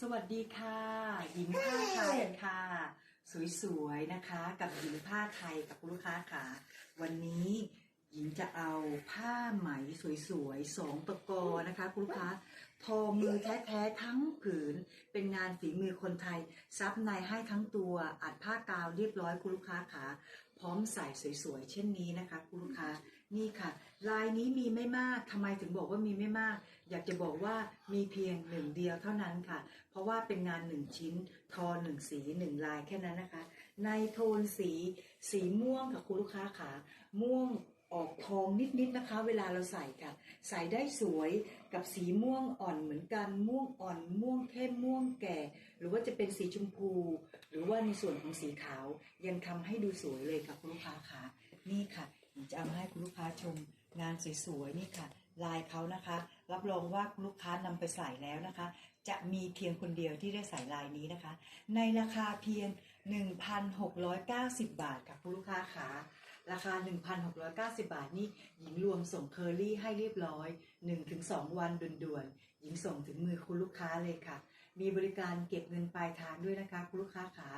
สวัสดีค่ะหญิงผ้าไทยค่ะ สวยๆนะคะ กับหญิงผ้าไทยกับคุณลูกค้าค่ะ วันนี้หญิง จะเอาผ้าไหมสวยๆสองตะกอนะคะคุณลูกค้าทอมือแท้ๆทั้งผืน เป็นงานฝีมือคนไทย ซับในให้ทั้งตัวอัดผ้ากาวเรียบร้อยคุณลูกค้าค่ะพร้อมใส่สวยๆเช่นนี้นะคะคุณลูกค้านี่ค่ะ ลายนี้มีไม่มากทำไมถึงบอกว่ามีไม่มาก อยากจะบอกว่ามีเพียงหนึ่งเดียวเท่านั้นค่ะ เพราะว่าเป็นงานหนึ่งชิ้น ทอหนึ่งสีหนึ่งลายแค่นั้นนะคะ ในโทนสีสีม่วงค่ะคุณลูกค้าค่ะม่วงออกทองนิดๆนะคะ เวลาเราใส่ค่ะ ใส่ได้สวยกับสีม่วงอ่อนเหมือนกันม่วงอ่อนม่วงเข้มม่วงแก่ หรือว่าจะเป็นสีชมพู หรือว่าในส่วนของสีขาว ยังทำให้ดูสวยเลยค่ะคุณลูกค้าค่ะนี่ค่ะจะเอามาให้คุณลูกค้าชมงานสวยๆนี่ค่ะ ลายเขานะคะ รับรองว่าลูกค้านำไปใส่แล้วนะคะ จะมีเพียงคนเดียวที่ได้ใส่ลายนี้นะคะ ในราคาเพียง 1,690 บาทค่ะคุณลูกค้าค่ะราคา 1,690 บาทนี่หญิงรวมส่งเคอรี่ให้เรียบร้อย 1-2 วันด่วนๆหญิงส่งถึงมือคุณลูกค้าเลยค่ะ มีบริการเก็บเงินปลายทางด้วยนะคะคุณลูกค้าขา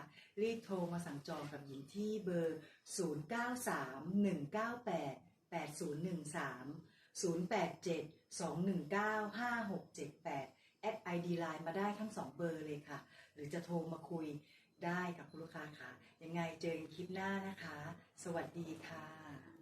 รีบโทรมาสั่งจองกับหญิงที่เบอร์ 0931988013 087-219-5678 แอด ID Line มาได้ทั้ง2เบอร์เลยค่ะ หรือจะโทรมาคุยได้กับคุณลูกค้าค่ะ ยังไงเจอกันคลิปหน้านะคะ สวัสดีค่ะ